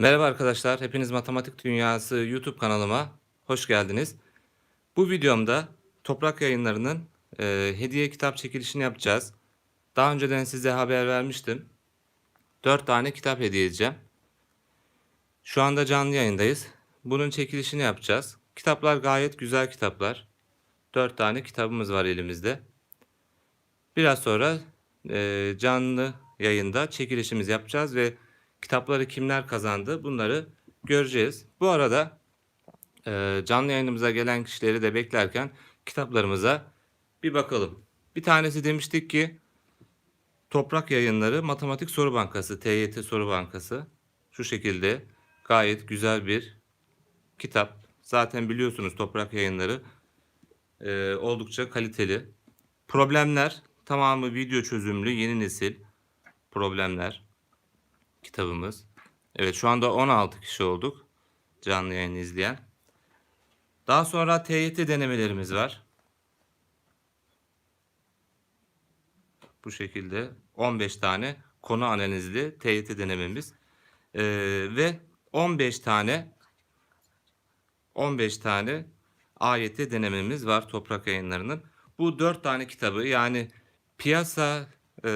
Merhaba arkadaşlar, hepiniz Matematik Dünyası YouTube kanalıma hoş geldiniz. Bu videomda Toprak Yayınları'nın e, hediye kitap çekilişini yapacağız. Daha önceden size haber vermiştim. 4 tane kitap hediye edeceğim. Şu anda canlı yayındayız. Bunun çekilişini yapacağız. Kitaplar gayet güzel kitaplar. 4 tane kitabımız var elimizde. Biraz sonra e, canlı yayında çekilişimizi yapacağız ve kitapları kimler kazandı bunları göreceğiz. Bu arada e, canlı yayınımıza gelen kişileri de beklerken kitaplarımıza bir bakalım. Bir tanesi demiştik ki Toprak Yayınları Matematik Soru Bankası, TYT Soru Bankası. Şu şekilde gayet güzel bir kitap. Zaten biliyorsunuz Toprak Yayınları e, oldukça kaliteli. Problemler tamamı video çözümlü yeni nesil problemler kitabımız. Evet şu anda 16 kişi olduk canlı yayın izleyen. Daha sonra TYT denemelerimiz var. Bu şekilde 15 tane konu analizli TYT denememiz. Ee, ve 15 tane 15 tane AYT denememiz var Toprak Yayınları'nın. Bu 4 tane kitabı yani piyasa e,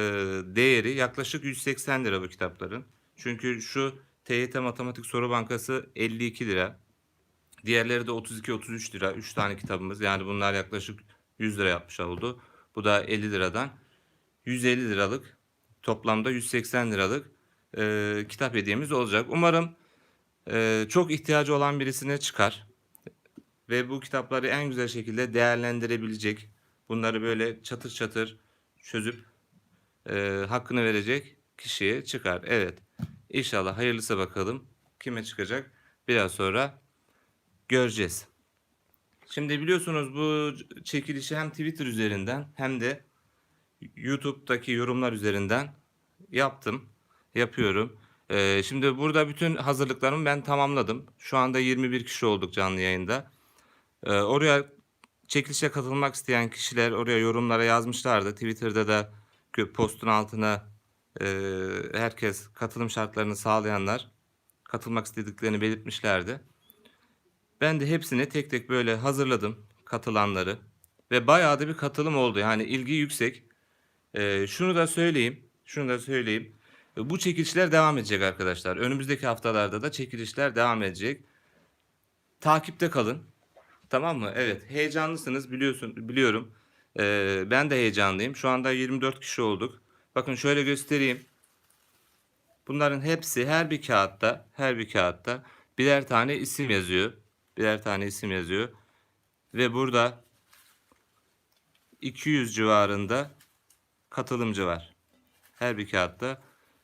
değeri yaklaşık 180 lira bu kitapların. Çünkü şu TYT Matematik Soru Bankası 52 lira. Diğerleri de 32-33 lira. 3 tane kitabımız. Yani bunlar yaklaşık 100 lira yapmış oldu. Bu da 50 liradan. 150 liralık toplamda 180 liralık e, kitap hediyemiz olacak. Umarım e, çok ihtiyacı olan birisine çıkar. Ve bu kitapları en güzel şekilde değerlendirebilecek. Bunları böyle çatır çatır çözüp e, hakkını verecek kişiye çıkar. Evet. İnşallah hayırlısı bakalım. Kime çıkacak? Biraz sonra göreceğiz. Şimdi biliyorsunuz bu çekilişi hem Twitter üzerinden hem de YouTube'daki yorumlar üzerinden yaptım. Yapıyorum. Ee, şimdi burada bütün hazırlıklarımı ben tamamladım. Şu anda 21 kişi olduk canlı yayında. Ee, oraya çekilişe katılmak isteyen kişiler oraya yorumlara yazmışlardı. Twitter'da da postun altına e, herkes katılım şartlarını sağlayanlar katılmak istediklerini belirtmişlerdi. Ben de hepsini tek tek böyle hazırladım katılanları ve bayağı da bir katılım oldu. Yani ilgi yüksek. Ee, şunu da söyleyeyim, şunu da söyleyeyim. E, Bu çekilişler devam edecek arkadaşlar. Önümüzdeki haftalarda da çekilişler devam edecek. Takipte kalın. Tamam mı? Evet, heyecanlısınız biliyorsun, biliyorum. Ee, ben de heyecanlıyım. Şu anda 24 kişi olduk. Bakın şöyle göstereyim. Bunların hepsi her bir kağıtta, her bir kağıtta birer tane isim yazıyor. Birer tane isim yazıyor. Ve burada 200 civarında katılımcı var. Her bir kağıtta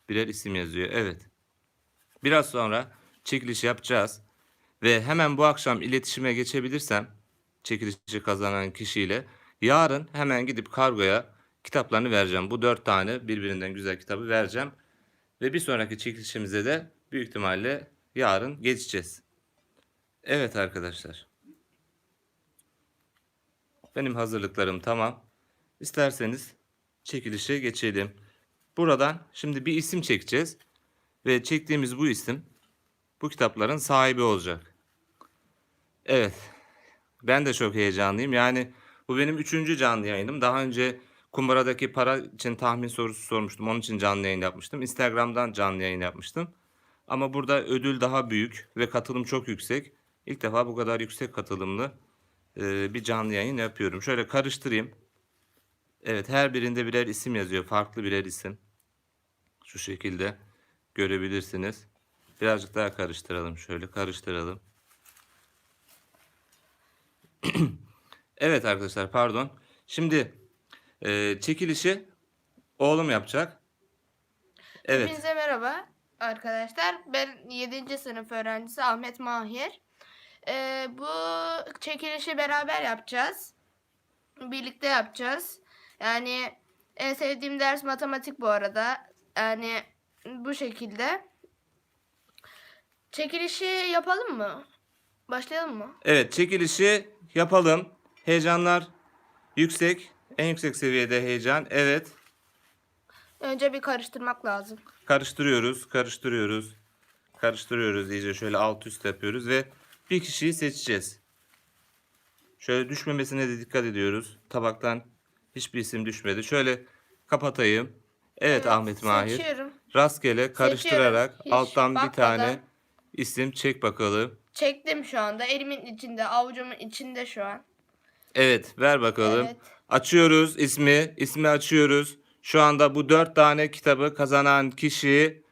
birer isim yazıyor. Evet. Biraz sonra çekiliş yapacağız. Ve hemen bu akşam iletişime geçebilirsem çekilişi kazanan kişiyle yarın hemen gidip kargoya kitaplarını vereceğim. Bu dört tane birbirinden güzel kitabı vereceğim. Ve bir sonraki çekilişimize de büyük ihtimalle yarın geçeceğiz. Evet arkadaşlar. Benim hazırlıklarım tamam. İsterseniz çekilişe geçelim. Buradan şimdi bir isim çekeceğiz. Ve çektiğimiz bu isim bu kitapların sahibi olacak. Evet. Ben de çok heyecanlıyım. Yani bu benim üçüncü canlı yayınım. Daha önce kumbaradaki para için tahmin sorusu sormuştum. Onun için canlı yayın yapmıştım. Instagram'dan canlı yayın yapmıştım. Ama burada ödül daha büyük ve katılım çok yüksek. İlk defa bu kadar yüksek katılımlı e, bir canlı yayın yapıyorum. Şöyle karıştırayım. Evet her birinde birer isim yazıyor. Farklı birer isim. Şu şekilde görebilirsiniz. Birazcık daha karıştıralım. Şöyle karıştıralım. evet arkadaşlar pardon. Şimdi e, çekilişi oğlum yapacak. Evet. Hepinize merhaba arkadaşlar. Ben 7. sınıf öğrencisi Ahmet Mahir. Ee, bu çekilişi beraber yapacağız. Birlikte yapacağız. Yani en sevdiğim ders matematik bu arada. Yani bu şekilde. Çekilişi yapalım mı? Başlayalım mı? Evet çekilişi yapalım. Heyecanlar yüksek. En yüksek seviyede heyecan. Evet. Önce bir karıştırmak lazım. Karıştırıyoruz, karıştırıyoruz. Karıştırıyoruz iyice şöyle alt üst yapıyoruz ve bir kişiyi seçeceğiz. Şöyle düşmemesine de dikkat ediyoruz. Tabaktan hiçbir isim düşmedi. Şöyle kapatayım. Evet, Ahmet Mahir. Seçiyorum. Rastgele karıştırarak Hiç alttan bir bakmadan. tane isim çek bakalım. Çektim şu anda. Elimin içinde, avucumun içinde şu an. Evet ver bakalım. Evet. Açıyoruz ismi. ismi açıyoruz. Şu anda bu dört tane kitabı kazanan kişi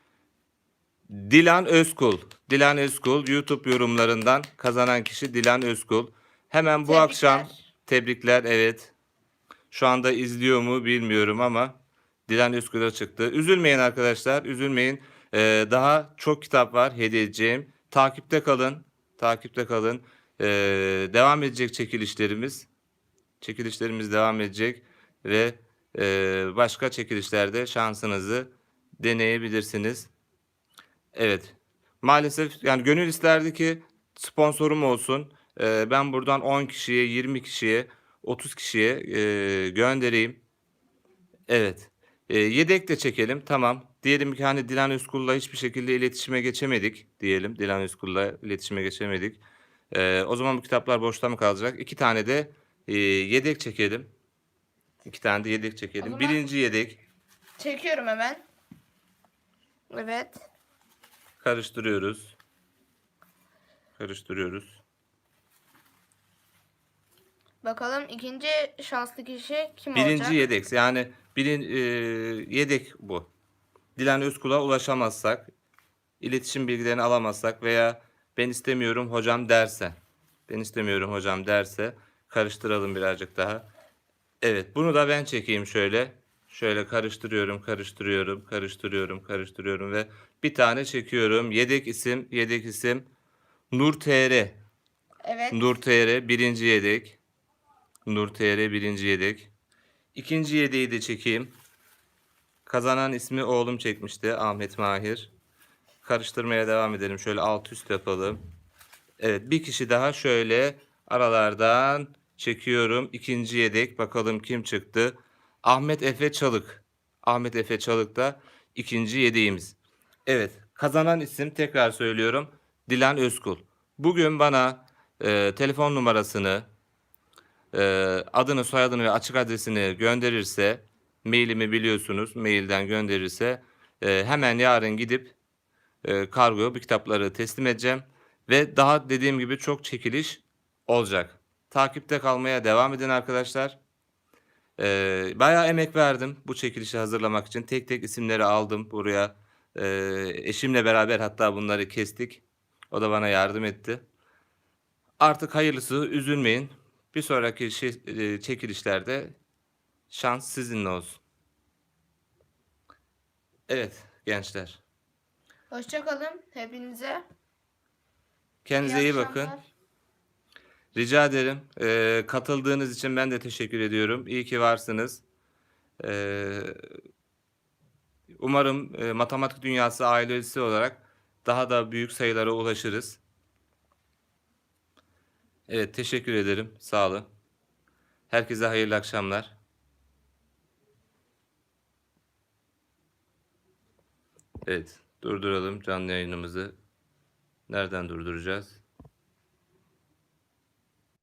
Dilan Özkul. Dilan Özkul YouTube yorumlarından kazanan kişi Dilan Özkul. Hemen bu Tebrikler. akşam tebrikler evet. Şu anda izliyor mu bilmiyorum ama Dilan Özkul'a çıktı. Üzülmeyin arkadaşlar üzülmeyin. Ee, daha çok kitap var hediye edeceğim. Takipte kalın. Takipte kalın. Ee, devam edecek çekilişlerimiz. Çekilişlerimiz devam edecek ve e, başka çekilişlerde şansınızı deneyebilirsiniz. Evet. Maalesef yani gönül isterdi ki sponsorum olsun. Ee, ben buradan 10 kişiye, 20 kişiye, 30 kişiye e, göndereyim. Evet. E, yedek de çekelim. Tamam. Diyelim ki hani Dilan Özkul'la hiçbir şekilde iletişime geçemedik diyelim. Dilan Özkul'la iletişime geçemedik. E, o zaman bu kitaplar boşta mı kalacak? İki tane de e, yedek çekelim. İki tane de yedek çekelim. Birinci yedek Çekiyorum hemen. Evet. karıştırıyoruz. Karıştırıyoruz. Bakalım ikinci şanslı kişi kim Birinci olacak? yedek yani birin, e, yedek bu. Dilan Özkul'a ulaşamazsak, iletişim bilgilerini alamazsak veya ben istemiyorum hocam derse, ben istemiyorum hocam derse karıştıralım birazcık daha. Evet bunu da ben çekeyim şöyle. Şöyle karıştırıyorum, karıştırıyorum, karıştırıyorum, karıştırıyorum ve bir tane çekiyorum. Yedek isim, yedek isim Nur TR. Evet. Nur TR birinci yedek. Nur TR birinci yedek. İkinci yedeği de çekeyim. Kazanan ismi oğlum çekmişti. Ahmet Mahir. Karıştırmaya devam edelim. Şöyle alt üst yapalım. Evet bir kişi daha şöyle aralardan çekiyorum. İkinci yedek. Bakalım kim çıktı. Ahmet Efe Çalık. Ahmet Efe Çalık da ikinci yedeğimiz. Evet kazanan isim tekrar söylüyorum. Dilan Özkul. Bugün bana e, telefon numarasını, e, adını, soyadını ve açık adresini gönderirse, mailimi biliyorsunuz, mailden gönderirse e, hemen yarın gidip e, kargoya bu kitapları teslim edeceğim. Ve daha dediğim gibi çok çekiliş olacak. Takipte kalmaya devam edin arkadaşlar. E, bayağı emek verdim bu çekilişi hazırlamak için. Tek tek isimleri aldım buraya. E, eşimle beraber hatta bunları kestik. O da bana yardım etti. Artık hayırlısı üzülmeyin. Bir sonraki şey, e, çekilişlerde şans sizinle olsun. Evet gençler. Hoşçakalın hepinize. Kendinize iyi, akşamlar. bakın. Rica ederim. Ee, katıldığınız için ben de teşekkür ediyorum. İyi ki varsınız. Ee, umarım e, matematik dünyası ailesi olarak daha da büyük sayılara ulaşırız. Evet, teşekkür ederim. Sağ olun. Herkese hayırlı akşamlar. Evet, durduralım canlı yayınımızı. Nereden durduracağız?